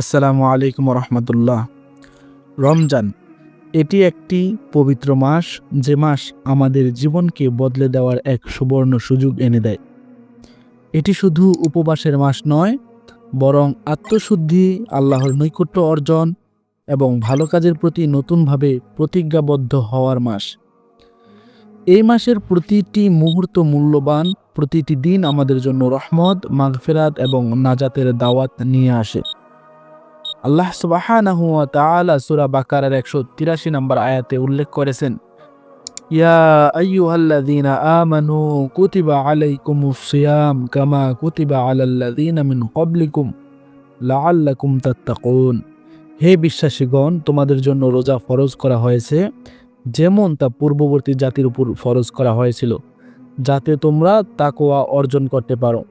আসসালামু আলাইকুম রহমতুল্লাহ রমজান, এটি একটি পবিত্র মাস, যে মাস আমাদের জীবনকে বদলে দেওয়ার এক সুবর্ণ সুযোগ এনে দেয়। এটি শুধু উপবাসের মাস নয়, বরং আত্মশুদ্ধি, আল্লাহর নৈকট্য অর্জন এবং ভালো কাজের প্রতি নতুনভাবে প্রতিজ্ঞাবদ্ধ হওয়ার মাস। এই মাসের প্রতিটি মুহূর্ত মূল্যবান, প্রতিটি দিন আমাদের জন্য রহমত, মাগফেরাত এবং নাজাতের দাওয়াত নিয়ে আসে। আল্লাহ ওয়া তাআলা সূরা বাকারার 183 নম্বর আয়াতে উল্লেখ করেছেন, ইয়া কুতিবা সিয়াম কামা হে বিশ্বাসীগণ, তোমাদের জন্য রোজা ফরজ করা হয়েছে, যেমন তা পূর্ববর্তী জাতির উপর ফরজ করা হয়েছিল, যাতে তোমরা তাকওয়া অর্জন করতে পারো।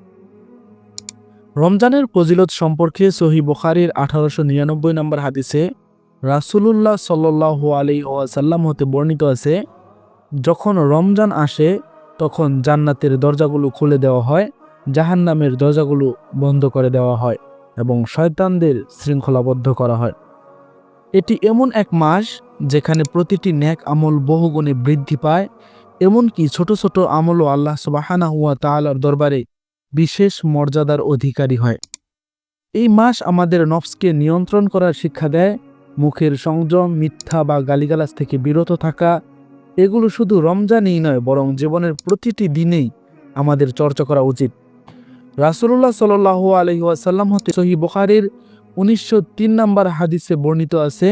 রমজানের ফজিলত সম্পর্কে সহি বুখারির আঠারোশো নিরানব্বই নম্বর হাদিসে রাসুলুল্লাহ সাল্লাহ আলি ওয়াসাল্লাম হতে বর্ণিত আছে, যখন রমজান আসে, তখন জান্নাতের দরজাগুলো খুলে দেওয়া হয়, জাহান্নামের দরজাগুলো বন্ধ করে দেওয়া হয় এবং শয়তানদের শৃঙ্খলাবদ্ধ করা হয়। এটি এমন এক মাস যেখানে প্রতিটি ন্যাক আমল বহুগুণে বৃদ্ধি পায়, এমনকি ছোট ছোট আমলও আল্লাহ সুবাহানা হুয়া তালার দরবারে বিশেষ মর্যাদার অধিকারী হয়। এই মাস আমাদের নফসকে নিয়ন্ত্রণ করার শিক্ষা দেয়, মুখের সংযম, মিথ্যা বা গালিগালাজ থেকে বিরত থাকা, এগুলো শুধু রমজানই নয়, বরং জীবনের প্রতিটি দিনেই আমাদের চর্চা করা উচিত। রাসুল্লাহ সাল আলহি ওয়াসাল্লাম হতে সহি বখারির উনিশশো তিন নম্বর হাদিসে বর্ণিত আছে,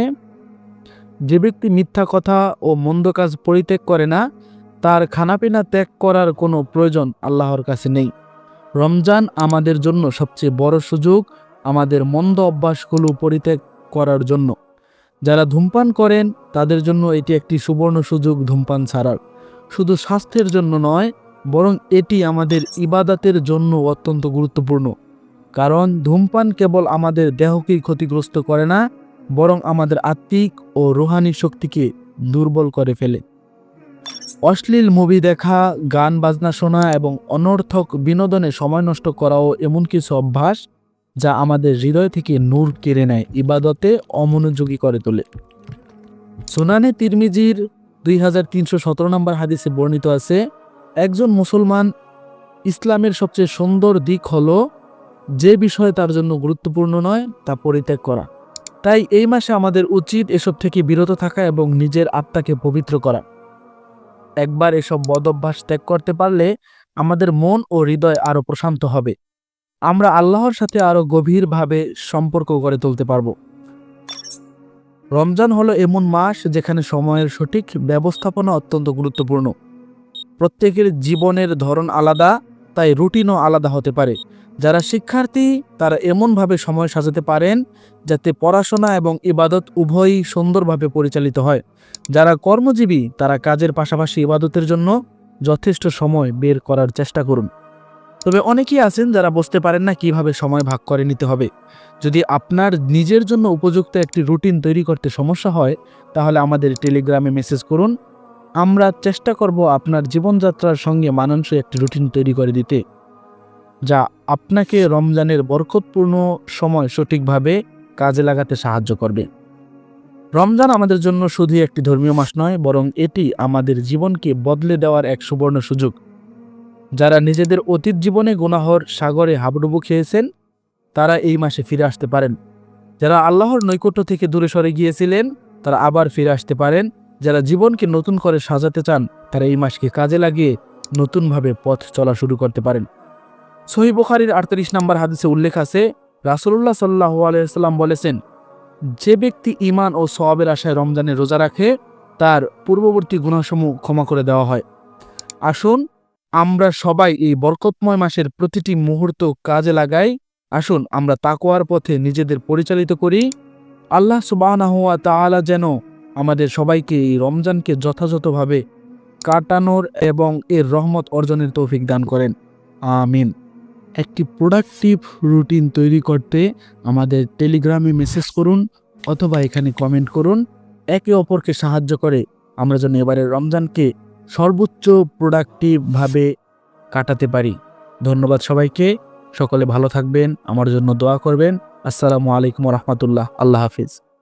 যে ব্যক্তি মিথ্যা কথা ও মন্দ কাজ পরিত্যাগ করে না, তার খানাপিনা ত্যাগ করার কোনো প্রয়োজন আল্লাহর কাছে নেই। রমজান আমাদের জন্য সবচেয়ে বড় সুযোগ, আমাদের মন্দ অভ্যাসগুলো পরিত্যাগ করার জন্য। যারা ধূমপান করেন, তাদের জন্য এটি একটি সুবর্ণ সুযোগ ধূমপান ছাড়ার। শুধু স্বাস্থ্যের জন্য নয়, বরং এটি আমাদের ইবাদাতের জন্য অত্যন্ত গুরুত্বপূর্ণ। কারণ ধূমপান কেবল আমাদের দেহকেই ক্ষতিগ্রস্ত করে না, বরং আমাদের আত্মিক ও রুহানি শক্তিকে দুর্বল করে ফেলে। অশ্লীল মুভি দেখা, গান বাজনা শোনা এবং অনর্থক বিনোদনে সময় নষ্ট করাও এমন কিছু অভ্যাস যা আমাদের হৃদয় থেকে নূর কেড়ে নেয়, ইবাদতে অমনোযোগী করে তোলে। সোনানে তিরমিজির দুই হাজার তিনশো সতেরো নম্বর হাদিসে বর্ণিত আছে, একজন মুসলমান ইসলামের সবচেয়ে সুন্দর দিক হলো যে বিষয় তার জন্য গুরুত্বপূর্ণ নয়, তা পরিত্যাগ করা। তাই এই মাসে আমাদের উচিত এসব থেকে বিরত থাকা এবং নিজের আত্মাকে পবিত্র করা। একবার এসব বদ অভ্যাস ত্যাগ করতে পারলে আমাদের মন ও হৃদয় আরও প্রশান্ত হবে। আমরা আল্লাহর সাথে আরও গভীরভাবে সম্পর্ক গড়ে তুলতে পারব। রমজান হলো এমন মাস যেখানে সময়ের সঠিক ব্যবস্থাপনা অত্যন্ত গুরুত্বপূর্ণ। প্রত্যেকের জীবনের ধরন আলাদা, তাই রুটিনও আলাদা হতে পারে। যারা শিক্ষার্থী, তারা এমনভাবে সময় সাজাতে পারেন যাতে পড়াশোনা এবং ইবাদত উভয়ই সুন্দরভাবে পরিচালিত হয়। যারা কর্মজীবী, তারা কাজের পাশাপাশি ইবাদতের জন্য যথেষ্ট সময় বের করার চেষ্টা করুন। তবে অনেকেই আছেন যারা বুঝতে পারেন না কীভাবে সময় ভাগ করে নিতে হবে। যদি আপনার নিজের জন্য উপযুক্ত একটি রুটিন তৈরি করতে সমস্যা হয়, তাহলে আমাদের টেলিগ্রামে মেসেজ করুন। আমরা চেষ্টা করব আপনার জীবনযাত্রার সঙ্গে মানানসই একটি রুটিন তৈরি করে দিতে। যা আপনাকে রমজানের বরকতপূর্ণ সময় সঠিকভাবে কাজে লাগাতে সাহায্য করবে। রমজান আমাদের জন্য শুধু একটি ধর্মীয় মাস নয়, বরং এটি আমাদের জীবনকে বদলে দেওয়ার এক সুবর্ণ সুযোগ। যারা নিজেদের অতীত জীবনে গুনাহর সাগরে হাবুডুবু খেয়েছেন, তারা এই মাসে ফিরে আসতে পারেন। যারা আল্লাহর নৈকট্য থেকে দূরে সরে গিয়েছিলেন, তারা আবার ফিরে আসতে পারেন। যারা জীবনকে নতুন করে সাজাতে চান, তারা এই মাসকে কাজে লাগিয়ে নতুনভাবে পথ চলা শুরু করতে পারেন। সহি আটত্রিশ নম্বর হাদিসে উল্লেখ আছে রাসুল্লাহ সাল্লাহ আলাইসাল্লাম বলেছেন, যে ব্যক্তি ইমান ও সওয়াবের আশায় রমজানে রোজা রাখে, তার পূর্ববর্তী গুণাসমূহ ক্ষমা করে দেওয়া হয়। আসুন, আমরা সবাই এই বরকতময় মাসের প্রতিটি মুহূর্ত কাজে লাগাই। আসুন, আমরা তাকোয়ার পথে নিজেদের পরিচালিত করি। আল্লাহ সুবাহ তাআলা যেন আমাদের সবাইকে এই রমজানকে যথাযথভাবে কাটানোর এবং এর রহমত অর্জনের তৌফিক দান করেন। আমিন। একটি প্রোডাক্টিভ রুটিন তৈরি করতে আমাদের টেলিগ্রামে মেসেজ করুন অথবা এখানে কমেন্ট করুন। একে অপরকে সাহায্য করে আমরা যেন এবারে রমজানকে সর্বোচ্চ প্রোডাক্টিভভাবে কাটাতে পারি। ধন্যবাদ সবাইকে। সকলে ভালো থাকবেন। আমার জন্য দোয়া করবেন। আসসালামু আলাইকুম রহমতুল্লাহ। আল্লাহ হাফিজ।